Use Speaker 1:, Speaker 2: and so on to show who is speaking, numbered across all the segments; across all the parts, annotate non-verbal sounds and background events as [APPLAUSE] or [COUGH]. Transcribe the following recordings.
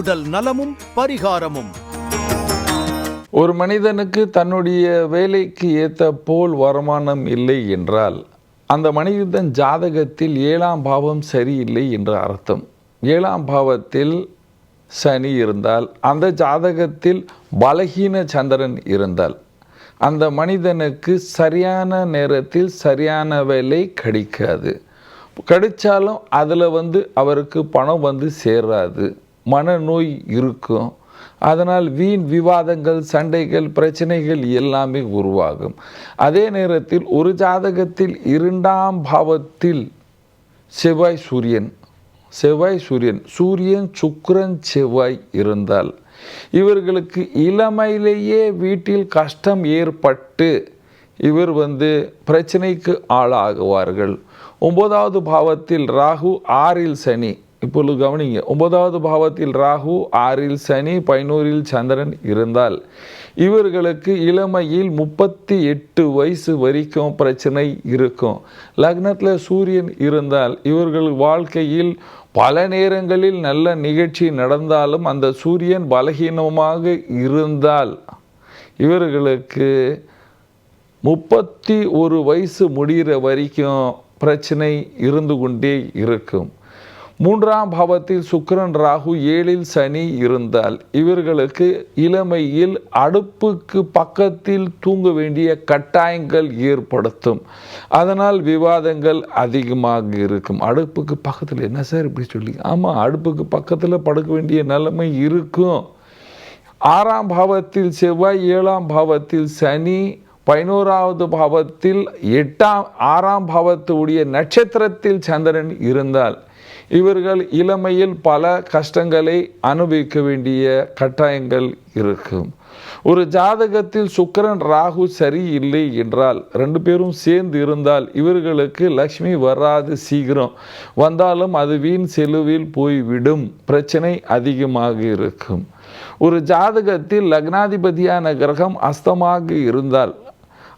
Speaker 1: உடல் நலமும் பரிகாரமும்.
Speaker 2: ஒரு மனிதனுக்கு தன்னுடைய வேலைக்கு ஏற்ற போல் வருமானம் இல்லை என்றால் அந்த மனிதன் ஜாதகத்தில் ஏழாம் பாவம் சரியில்லை என்று அர்த்தம். ஏழாம் பாவத்தில் சனி இருந்தால் அந்த ஜாதகத்தில் பலகீன சந்திரன் இருந்தால் அந்த மனிதனுக்கு சரியான நேரத்தில் சரியான வேலை கிடைக்காது. கிடைச்சாலும் அதில் வந்து அவருக்கு பணம் வந்து சேராது. மனநோய் இருக்கும். அதனால் வீண் விவாதங்கள் சண்டைகள் பிரச்சனைகள் எல்லாமே உருவாகும். அதே நேரத்தில் ஒரு ஜாதகத்தில் இரண்டாம் பாவத்தில் செவ்வாய் சூரியன். செவ்வாய் சூரியன் சூரியன் சுக்கரன் செவ்வாய் இருந்தால் இவர்களுக்கு இளமையிலேயே வீட்டில் கஷ்டம் ஏற்பட்டு இவர் வந்து பிரச்சனைக்கு ஆளாகுவார்கள். ஒன்பதாவது பாவத்தில் ராகு ஆறில் சனி. இப்பொழுது கவனிங்க. ஒன்பதாவது பாவத்தில் ராகு ஆறில் சனி பதினோரில் சந்திரன் இருந்தால் இவர்களுக்கு இளமையில் முப்பத்தி எட்டு வயசு வரைக்கும் பிரச்சனை இருக்கும். லக்னத்தில் சூரியன் இருந்தால் இவர்கள் வாழ்க்கையில் பல நேரங்களில் நல்ல நிகழ்ச்சி நடந்தாலும் அந்த சூரியன் பலகீனமாக இருந்தால் இவர்களுக்கு முப்பத்தி ஒரு வயசு முடிகிற வரைக்கும் பிரச்சனை இருந்து கொண்டே இருக்கும். மூன்றாம் பாவத்தில் சுக்கரன் ராகு ஏழில் சனி இருந்தால் இவர்களுக்கு இளமையில் அடுப்புக்கு பக்கத்தில் தூங்க வேண்டிய கட்டாயங்கள் ஏற்படுத்தும். அதனால் விவாதங்கள் அதிகமாக இருக்கும். அடுப்புக்கு பக்கத்தில் என்ன சார் இப்படி சொல்லி? ஆமாம் அடுப்புக்கு பக்கத்தில் படுக்க வேண்டிய நிலைமை இருக்கும். ஆறாம் பாவத்தில் செவ்வாய் ஏழாம் பாவத்தில் சனி பதினோராவது பாவத்தில் எட்டாம் ஆறாம் பாவத்துடைய நட்சத்திரத்தில் சந்திரன் இருந்தால் இவர்கள் இளமையில் பல கஷ்டங்களை அனுபவிக்க வேண்டிய கட்டாயங்கள் இருக்கும். ஒரு ஜாதகத்தில் சுக்கிரன் ராகு சரியில்லை என்றால் ரெண்டு பேரும் சேர்ந்து இருந்தால் இவர்களுக்கு லக்ஷ்மி வராது சீக்கிரம். வந்தாலும் அது வீண் செலுவில் போய்விடும். பிரச்சனை அதிகமாக இருக்கும். ஒரு ஜாதகத்தில் லக்னாதிபதியான கிரகம் அஸ்தமாக இருந்தால்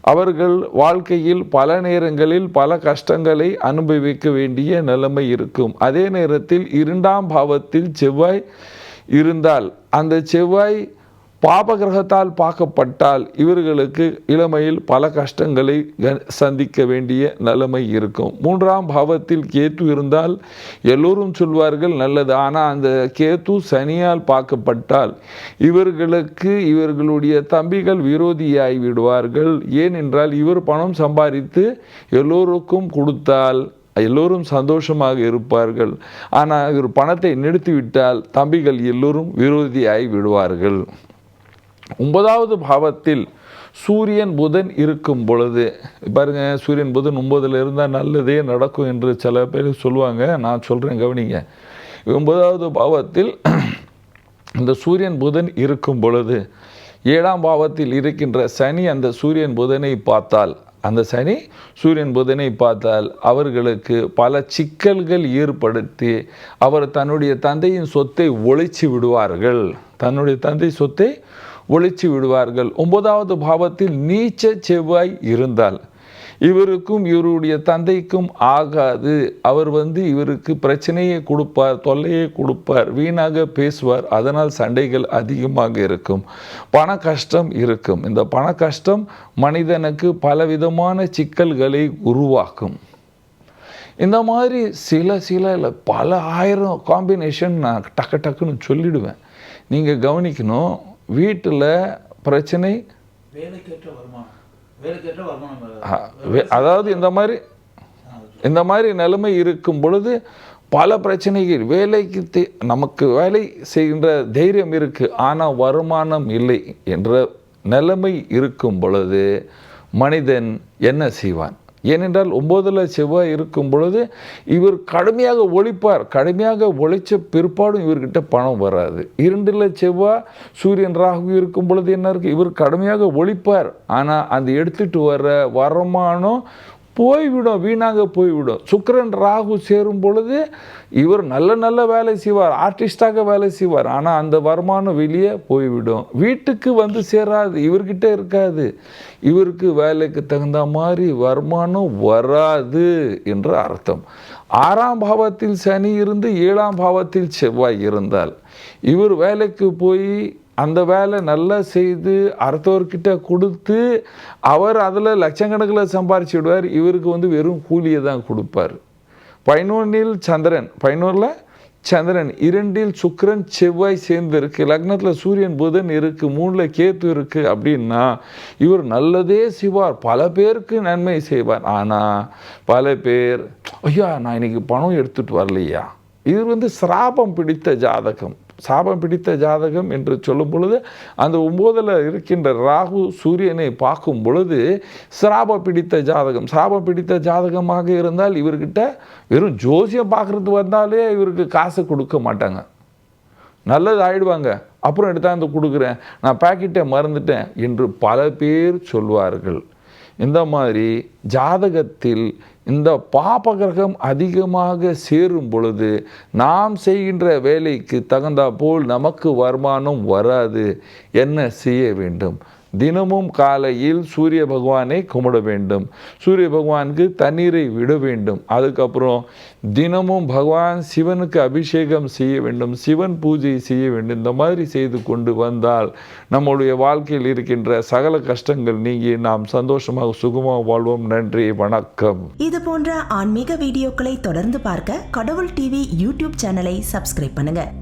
Speaker 2: அவர்கள் வாழ்க்கையில் பல நேரங்களில் பல கஷ்டங்களை அனுபவிக்க வேண்டிய நிலைமை இருக்கும். அதே நேரத்தில் இரண்டாம் பாவத்தில் செவ்வாய் இருந்தால் அந்த செவ்வாய் பாபகிரகத்தால் பார்க்கப்பட்டால் இவர்களுக்கு இளமையில் பல கஷ்டங்களை சந்திக்க வேண்டிய நிலைமை இருக்கும். மூன்றாம் பாவத்தில் கேத்து இருந்தால் எல்லோரும் சொல்வார்கள் நல்லது. ஆனால் அந்த கேத்து சனியால் பார்க்கப்பட்டால் இவர்களுக்கு இவர்களுடைய தம்பிகள் விரோதியாகி விடுவார்கள். ஏனென்றால் இவர் பணம் சம்பாதித்து எல்லோருக்கும் கொடுத்தால் எல்லோரும் சந்தோஷமாக இருப்பார்கள். ஆனால் இவர் பணத்தை நிறுத்திவிட்டால் தம்பிகள் எல்லோரும் விரோதியாகி விடுவார்கள். ஒன்பதாவது பாவத்தில் சூரியன் புதன் இருக்கும் பொழுது பாருங்க சூரியன் புதன் ஒன்பதில் இருந்தால் நல்லதே நடக்கும் என்று சில பேர் சொல்லுவாங்க. நான் சொல்கிறேன் கவனிங்க. ஒன்பதாவது பாவத்தில் [CLEARS THROAT] இந்த சூரியன் புதன் இருக்கும் பொழுது ஏழாம் பாவத்தில் இருக்கின்ற சனி அந்த சூரியன் புதனை பார்த்தால் அந்த சனி சூரியன் புதனை பார்த்தால் அவர்களுக்கு பல சிக்கல்கள் ஏற்படுத்தி அவர் தன்னுடைய தந்தையின் சொத்தை ஒழிச்சு விடுவார்கள். தன்னுடைய தந்தை சொத்தை ஒழிச்சு விடுவார்கள். ஒன்பதாவது பாவத்தில் நீச்ச செவ்வாய் இருந்தால் இவருக்கும் இவருடைய தந்தைக்கும் ஆகாது. அவர் வந்து இவருக்கு பிரச்சனையை கொடுப்பார் தொல்லையை கொடுப்பார் வீணாக பேசுவார். அதனால் சண்டைகள் அதிகமாக இருக்கும். பண கஷ்டம் இருக்கும். இந்த பண கஷ்டம் மனிதனுக்கு பலவிதமான சிக்கல்களை உருவாக்கும். இந்த மாதிரி சில சில இல்லை பல ஆயிரம் காம்பினேஷன் நான் டக்கு டக்குன்னு சொல்லிடுவேன். நீங்கள் கவனிக்கணும் வீட்டில் பிரச்சனை அதாவது இந்த மாதிரி இந்த மாதிரி நிலைமை இருக்கும் பொழுது பல பிரச்சனைகள் வேலைக்கு நமக்கு வேலை செய்கின்ற தைரியம் இருக்கு ஆனால் வருமானம் இல்லை என்ற நிலைமை இருக்கும் பொழுது மனிதன் என்ன செய்வான்? ஏனென்றால் ஒம்போதில் செவ்வாய் இருக்கும் பொழுது இவர் கடுமையாக ஒழிப்பார். கடுமையாக ஒழிச்ச பிற்பாடும் இவர்கிட்ட பணம் வராது. இரண்டில் செவ்வாய் சூரியன் ராகு இருக்கும் பொழுது என்ன இருக்குது இவர் கடுமையாக ஒழிப்பார். ஆனால் அந்த எடுத்துகிட்டு வர வருமானம் போய்விடும் வீணாக போய்விடும். சுக்கரன் ராகு சேரும் பொழுது இவர் நல்ல நல்ல வேலை செய்வார் ஆர்டிஸ்டாக வேலை செய்வார். ஆனால் அந்த வருமானம் வெளியே போய்விடும். வீட்டுக்கு வந்து சேராது இவர்கிட்ட இருக்காது. இவருக்கு வேலைக்கு தகுந்த மாதிரி வருமானம் வராது என்று அர்த்தம். ஆறாம் பாவத்தில் சனி இருந்து ஏழாம் பாவத்தில் செவ்வாய் இருந்தால் இவர் வேலைக்கு போய் அந்த வேலை நல்லா செய்து அடுத்தவர்கிட்ட கொடுத்து அவர் அதில் லட்சக்கணக்கில் சம்பாரிச்சு விடுவார் இவருக்கு வந்து வெறும் கூலியை தான் கொடுப்பார். பதினொன்றில் சந்திரன் பதினோரில் சந்திரன் இரண்டில் சுக்கரன் செவ்வாய் சேர்ந்து இருக்குது லக்னத்தில் சூரியன் புதன் இருக்குது மூணில் கேத்து இருக்குது அப்படின்னா இவர் நல்லதே செய்வார். பல பேருக்கு நன்மை செய்வார். ஆனால் பல பேர் ஐயா நான் இன்னைக்கு பணம் எடுத்துகிட்டு வரலையா? இது வந்து சிராபம் பிடித்த ஜாதகம். சாபம் பிடித்த ஜாதகம் என்று சொல்லும் பொழுது அந்த ஒம்போதில் இருக்கின்ற ராகு சூரியனை பார்க்கும் பொழுது சிராப பிடித்த ஜாதகம் சாபம் பிடித்த ஜாதகமாக இருந்தால் இவர்கிட்ட வெறும் ஜோசியம் பார்க்குறது வந்தாலே இவருக்கு காசு கொடுக்க மாட்டாங்க. நல்லது ஆயிடுவாங்க. அப்புறம் எடுத்தாந்து கொடுக்குறேன். நான் பாக்கெட்டை மறந்துட்டேன் என்று பல பேர் சொல்வார்கள். இந்த மாதிரி ஜாதகத்தில் இந்த பாபகிரகம் அதிகமாக சேரும் பொழுது நாம் செய்கின்ற வேலைக்கு தகுந்தா போல் நமக்கு வருமானம் வராது. என்ன செய்ய வேண்டும்? தினமும் காலையில் சூரிய பகவானை கும்பிட வேண்டும். சூரிய பகவானுக்கு தண்ணீரை விட வேண்டும். அதுக்கப்புறம் தினமும் பகவான் சிவனுக்கு அபிஷேகம் செய்ய வேண்டும். சிவன் பூஜை செய்ய வேண்டும். இந்த மாதிரி செய்து கொண்டு வந்தால் நம்முடைய வாழ்க்கையில் இருக்கின்ற சகல கஷ்டங்கள் நீங்கி நாம் சந்தோஷமாக சுகமாக வாழ்வோம். நன்றி வணக்கம்.
Speaker 3: இது போன்ற ஆன்மீக வீடியோக்களை தொடர்ந்து பார்க்க கடவுள் டிவி யூடியூப் சேனலை சப்ஸ்கிரைப் பண்ணுங்க.